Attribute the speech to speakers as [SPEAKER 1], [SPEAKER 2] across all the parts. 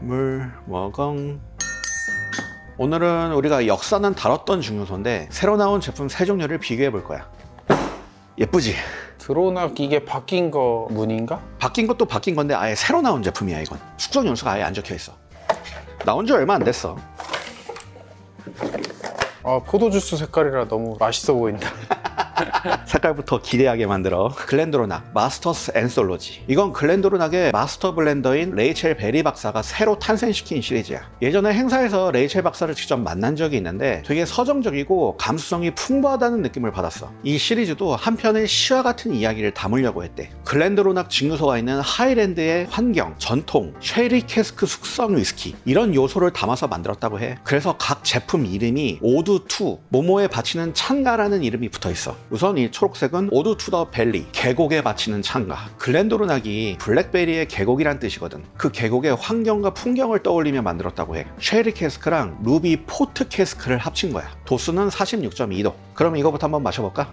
[SPEAKER 1] 물 먹엉 오늘은 우리가 역사는 다뤘던 증류소인데 새로 나온 제품 세 종류를 비교해 볼 거야 예쁘지?
[SPEAKER 2] 드로낙 이게 바뀐 거 문인가?
[SPEAKER 1] 바뀐 것도 바뀐 건데 아예 새로 나온 제품이야 이건 숙성 연수가 아예 안 적혀 있어 나온 지 얼마 안 됐어
[SPEAKER 2] 아 포도주스 색깔이라 너무 맛있어 보인다.
[SPEAKER 1] 색깔부터 기대하게 만들어. 글렌도로낙 마스터스 앤솔로지. 이건 글렌도로낙의 마스터 블렌더인 레이첼 베리 박사가 새로 탄생시킨 시리즈야. 예전에 행사에서 레이첼 박사를 직접 만난 적이 있는데 되게 서정적이고 감수성이 풍부하다는 느낌을 받았어. 이 시리즈도 한편의 시와 같은 이야기를 담으려고 했대. 글렌도로낙 증류소가 있는 하이랜드의 환경, 전통, 쉐리 캐스크 숙성 위스키. 이런 요소를 담아서 만들었다고 해. 그래서 각 제품 이름이 오드2 모모에 바치는 찬가라는 이름이 붙어 있어 우선 이 초록색은 오드 투 더 벨리 계곡에 바치는 찬가 글렌도르낙이 블랙베리의 계곡이란 뜻이거든 그 계곡의 환경과 풍경을 떠올리며 만들었다고 해 쉐리 캐스크랑 루비 포트 캐스크를 합친 거야 도수는 46.2도 그럼 이거부터 한번 마셔볼까?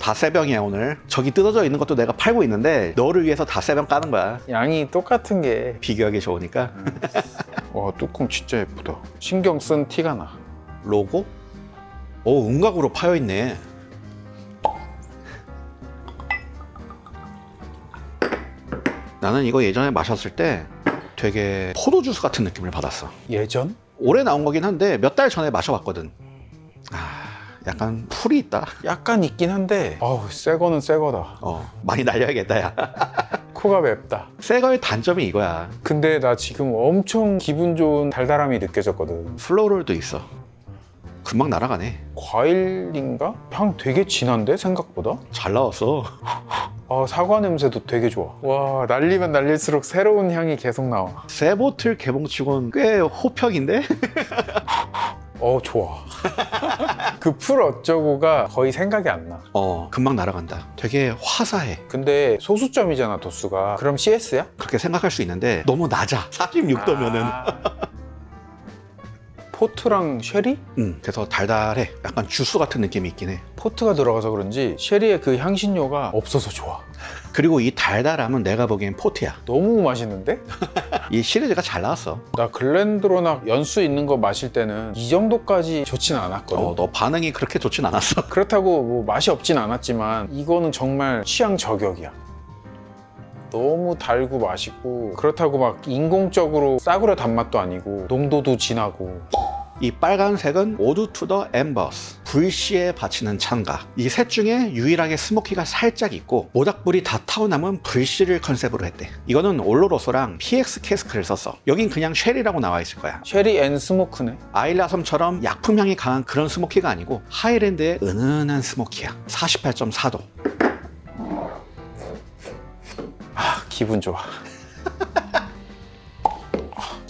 [SPEAKER 1] 다 세병이야 오늘 저기 뜯어져 있는 것도 내가 팔고 있는데 너를 위해서 다 세병 까는 거야
[SPEAKER 2] 양이 똑같은 게.
[SPEAKER 1] 비교하기 좋으니까
[SPEAKER 2] 와 뚜껑 진짜 예쁘다. 신경 쓴 티가 나.
[SPEAKER 1] 로고? 오 음각으로 파여있네 나는 이거 예전에 마셨을 때 되게 포도주스 같은 느낌을 받았어
[SPEAKER 2] 예전?
[SPEAKER 1] 올해 나온 거긴 한데 몇 달 전에 마셔봤거든 아 약간 풀이 있다
[SPEAKER 2] 약간 있긴 한데. 어우 새 거는 새 거다.
[SPEAKER 1] 어 많이 날려야겠다 야
[SPEAKER 2] 코가 맵다.
[SPEAKER 1] 새 거의 단점이 이거야
[SPEAKER 2] 근데 나 지금 엄청 기분 좋은 달달함이 느껴졌거든.
[SPEAKER 1] 플로럴도 있어 금방 날아가네
[SPEAKER 2] 과일인가? 향 되게 진한데 생각보다?
[SPEAKER 1] 잘 나왔어
[SPEAKER 2] 아 사과 냄새도 되게 좋아. 와 날리면 날릴수록 새로운 향이 계속 나와.
[SPEAKER 1] 새 보틀 개봉치곤 꽤 호평인데?
[SPEAKER 2] 어 좋아. 그 풀 어쩌고가 거의 생각이 안 나.
[SPEAKER 1] 어 금방 날아간다 되게 화사해
[SPEAKER 2] 근데 소수점이잖아 도수가. 그럼 CS야?
[SPEAKER 1] 그렇게 생각할 수 있는데 너무 낮아 46도면은
[SPEAKER 2] 아. 포트랑 쉐리?
[SPEAKER 1] 음, 그래서 달달해 약간 주스 같은 느낌이 있긴 해
[SPEAKER 2] 포트가 들어가서 그런지 쉐리의 그 향신료가 없어서 좋아.
[SPEAKER 1] 그리고 이 달달함은 내가 보기엔 포트야
[SPEAKER 2] 너무 맛있는데?
[SPEAKER 1] 이 시리즈가 잘 나왔어
[SPEAKER 2] 나 글렌드로낙 연수 있는 거 마실 때는 이 정도까지 좋진 않았거든.
[SPEAKER 1] 어, 너 반응이 그렇게 좋진 않았어
[SPEAKER 2] 그렇다고 뭐 맛이 없진 않았지만 이거는 정말 취향 저격이야. 너무 달고 맛있고 그렇다고 막 인공적으로 싸구려 단맛도 아니고 농도도 진하고
[SPEAKER 1] 이 빨간색은 오드 투 더 엠버스 불씨에 바치는 찬가. 이 셋 중에 유일하게 스모키가 살짝 있고 모닥불이 다 타오남은 불씨를 컨셉으로 했대. 이거는 올로로소랑 PX 캐스크를 썼어. 여긴 그냥 쉘이라고 나와 있을 거야.
[SPEAKER 2] 쉐리 앤 스모크네.
[SPEAKER 1] 아일라 섬처럼 약품향이 강한 그런 스모키가 아니고 하이랜드의 은은한 스모키야. 48.4도.
[SPEAKER 2] 아 기분 좋아.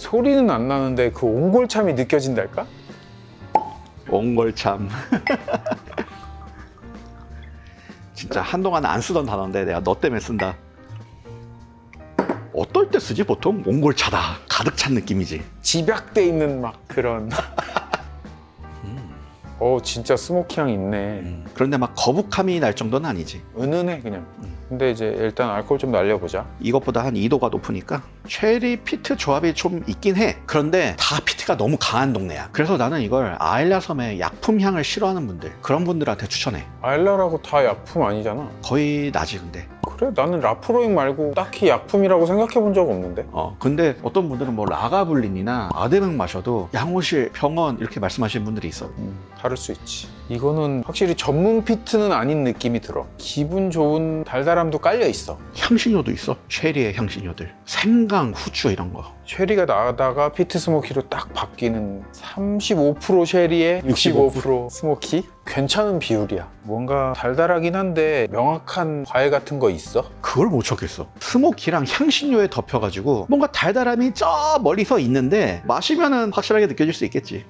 [SPEAKER 2] 소리는 안 나는데 그 옹골참이 느껴진달까?
[SPEAKER 1] 옹골참 진짜 한동안 안 쓰던 단어인데 내가 너 때문에 쓴다 어떨 때 쓰지 보통? 옹골차다 가득 찬 느낌이지
[SPEAKER 2] 집약돼 있는 막 그런. 어 진짜 스모키 향 있네.
[SPEAKER 1] 음, 그런데 막 거북함이 날 정도는 아니지
[SPEAKER 2] 은은해 그냥. 근데 이제 일단 알코올 좀 날려보자.
[SPEAKER 1] 이것보다 한 2도가 높으니까 체리 피트 조합이 좀 있긴 해 그런데 다 피트가 너무 강한 동네야 그래서 나는 이걸 아일라 섬의 약품 향을 싫어하는 분들 그런 분들한테 추천해
[SPEAKER 2] 아일라라고 다 약품 아니잖아.
[SPEAKER 1] 거의 나지 근데
[SPEAKER 2] 그래 나는 라프로잉 말고 딱히 약품이라고 생각해 본 적 없는데.
[SPEAKER 1] 어 근데 어떤 분들은 뭐 라가블린이나 아데맹 마셔도 양호실 병원 이렇게 말씀하시는 분들이 있어
[SPEAKER 2] 음, 다를 수 있지. 이거는 확실히 전문 피트는 아닌 느낌이 들어. 기분 좋은 달달함도 깔려 있어.
[SPEAKER 1] 향신료도 있어 쉐리의 향신료들 생강 후추 이런 거
[SPEAKER 2] 쉐리가 나다가 피트 스모키로 딱 바뀌는 35% 쉐리에 65% 스모키? 괜찮은 비율이야. 뭔가 달달하긴 한데 명확한 과일 같은 거 있어?
[SPEAKER 1] 그걸 못 찾겠어 스모키랑 향신료에 덮여가지고 뭔가 달달함이 저 멀리서 있는데 마시면은 확실하게 느껴질 수 있겠지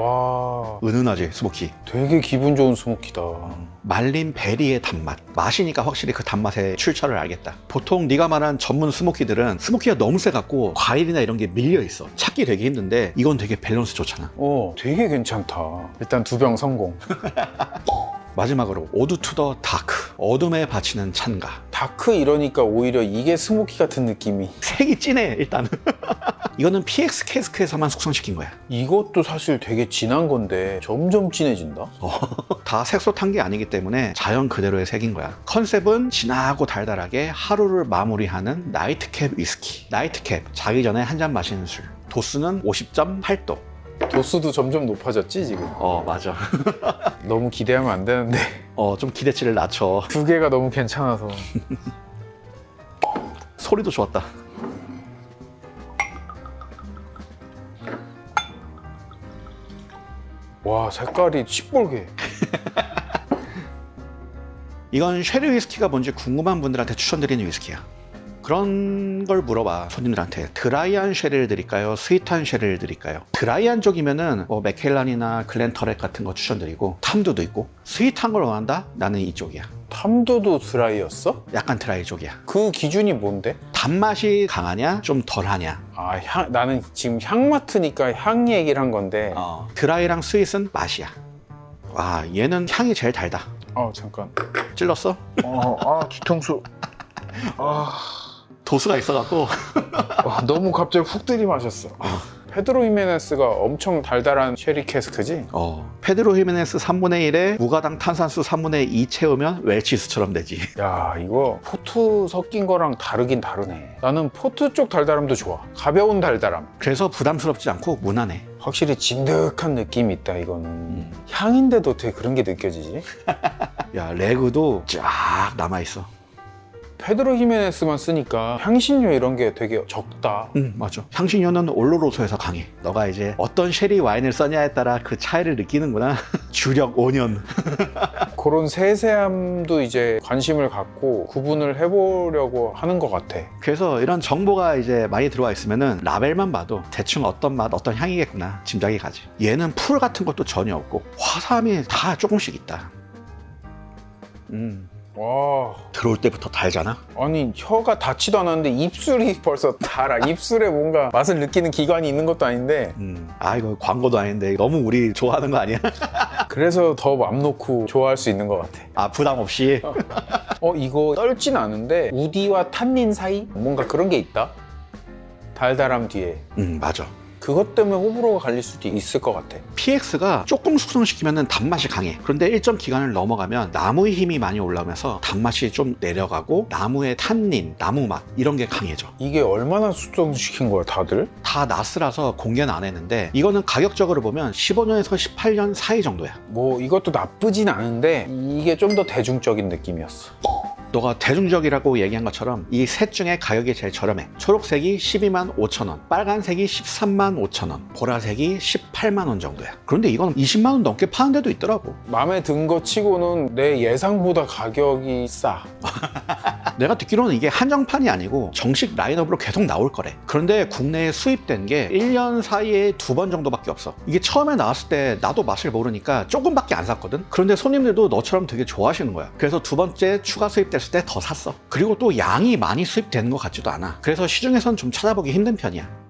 [SPEAKER 2] 와,
[SPEAKER 1] 은은하지 스모키.
[SPEAKER 2] 되게 기분 좋은 스모키다.
[SPEAKER 1] 말린 베리의 단맛. 마시니까 확실히 그 단맛의 출처를 알겠다. 보통 네가 말한 전문 스모키들은 스모키가 너무 세갖고 과일이나 이런 게 밀려 있어. 찾기 되게 힘든데 이건 되게 밸런스 좋잖아.
[SPEAKER 2] 어, 되게 괜찮다. 일단 두 병 성공.
[SPEAKER 1] 마지막으로 오드 투 더 다크 어둠에 바치는 찬가.
[SPEAKER 2] 다크 이러니까 오히려 이게 스모키 같은 느낌이.
[SPEAKER 1] 색이 진해 일단은. 이거는 PX 캐스크에서만 숙성시킨 거야.
[SPEAKER 2] 이것도 사실 되게 진한 건데 점점 진해진다?
[SPEAKER 1] 어, 다 색소 탄 게 아니기 때문에 자연 그대로의 색인 거야. 컨셉은 진하고 달달하게 하루를 마무리하는 나이트캡 위스키. 나이트캡 자기 전에 한 잔 마시는 술. 도수는 50.8도
[SPEAKER 2] 도수도 점점 높아졌지 지금?
[SPEAKER 1] 어 맞아.
[SPEAKER 2] 너무 기대하면 안 되는데.
[SPEAKER 1] 어 좀 기대치를 낮춰.
[SPEAKER 2] 두 개가 너무 괜찮아서.
[SPEAKER 1] 소리도 좋았다.
[SPEAKER 2] 와 색깔이 시뻘게
[SPEAKER 1] 이건 쉐리 위스키가 뭔지 궁금한 분들한테 추천드리는 위스키야. 그런 걸 물어봐 손님들한테 드라이한 쉐리를 드릴까요? 스윗한 쉐리를 드릴까요? 드라이한 쪽이면은 뭐 맥켈란이나 글렌터렉 같은 거 추천드리고 탐두도 있고 스윗한 걸 원한다? 나는 이쪽이야.
[SPEAKER 2] 탐도도 드라이였어?
[SPEAKER 1] 약간 드라이 쪽이야.
[SPEAKER 2] 그 기준이 뭔데?
[SPEAKER 1] 단맛이 강하냐? 좀 덜하냐?
[SPEAKER 2] 아 향, 나는 지금 향 맡으니까 향 얘기를 한 건데
[SPEAKER 1] 어, 드라이랑 스윗은 맛이야. 와 얘는 향이 제일 달다.
[SPEAKER 2] 어 잠깐
[SPEAKER 1] 찔렀어?
[SPEAKER 2] 어, 아 뒤통수 아
[SPEAKER 1] 도수가 있어갖고
[SPEAKER 2] 와, 너무 갑자기 훅 들이마셨어 페드로 히메네스가 엄청 달달한 쉐리 캐스크지?
[SPEAKER 1] 어, 페드로 히메네스 3분의 1에 무가당 탄산수 3분의 2 채우면 웰치스처럼 되지.
[SPEAKER 2] 야 이거 포트 섞인 거랑 다르긴 다르네 나는 포트 쪽 달달함도 좋아 가벼운 달달함
[SPEAKER 1] 그래서 부담스럽지 않고 무난해.
[SPEAKER 2] 확실히 진득한 느낌이 있다 이거는 향인데도 어떻게 그런 게 느껴지지?
[SPEAKER 1] 야 레그도 쫙 남아 있어.
[SPEAKER 2] 페드로 히메네스만 쓰니까 향신료 이런 게 되게 적다
[SPEAKER 1] 응 맞아. 향신료는 올로로소에서 강해. 너가 이제 어떤 쉐리 와인을 써냐에 따라 그 차이를 느끼는구나. 주력 5년.
[SPEAKER 2] 그런 세세함도 이제 관심을 갖고 구분을 해보려고 하는 것 같아
[SPEAKER 1] 그래서 이런 정보가 이제 많이 들어와 있으면은 라벨만 봐도 대충 어떤 맛, 어떤 향이겠구나 짐작이 가지. 얘는 풀 같은 것도 전혀 없고 화사함이 다 조금씩 있다. 음
[SPEAKER 2] 와
[SPEAKER 1] 들어올 때부터 달잖아.
[SPEAKER 2] 아니 혀가 닿지도 않았는데 입술이 벌써 달아 입술에 뭔가 맛을 느끼는 기관이 있는 것도 아닌데
[SPEAKER 1] 음, 아 이거 광고도 아닌데 너무 우리 좋아하는 거 아니야?
[SPEAKER 2] 그래서 더 맘 놓고 좋아할 수 있는 것 같아
[SPEAKER 1] 아 부담 없이.
[SPEAKER 2] 어 이거 떨진 않은데 우디와 탄닌 사이? 뭔가 그런 게 있다 달달함 뒤에
[SPEAKER 1] 음 맞아.
[SPEAKER 2] 그것 때문에 호불호가 갈릴 수도 있을 것 같아
[SPEAKER 1] PX가 조금 숙성시키면 단맛이 강해. 그런데 일정 기간을 넘어가면 나무의 힘이 많이 올라오면서 단맛이 좀 내려가고 나무의 탄닌, 나무 맛 이런 게 강해져.
[SPEAKER 2] 이게 얼마나 숙성시킨 거야 다들?
[SPEAKER 1] 다 나스라서 공개는 안 했는데 이거는 가격적으로 보면 15년에서 18년 사이 정도야.
[SPEAKER 2] 뭐 이것도 나쁘진 않은데 이게 좀 더 대중적인 느낌이었어
[SPEAKER 1] 너가 대중적이라고 얘기한 것처럼 이 셋 중에 가격이 제일 저렴해. 초록색이 12만 5천 원, 빨간색이 13만 5천 원, 보라색이 18만 원 정도야. 그런데 이건 20만 원 넘게 파는 데도 있더라고.
[SPEAKER 2] 마음에 든 거 치고는 내 예상보다 가격이 싸
[SPEAKER 1] 내가 듣기로는 이게 한정판이 아니고 정식 라인업으로 계속 나올 거래. 그런데 국내에 수입된 게 1년 사이에 두 번 정도밖에 없어. 이게 처음에 나왔을 때 나도 맛을 모르니까 조금밖에 안 샀거든. 그런데 손님들도 너처럼 되게 좋아하시는 거야. 그래서 두 번째 추가 수입됐을 때 더 샀어. 그리고 또 양이 많이 수입되는 것 같지도 않아. 그래서 시중에선 좀 찾아보기 힘든 편이야.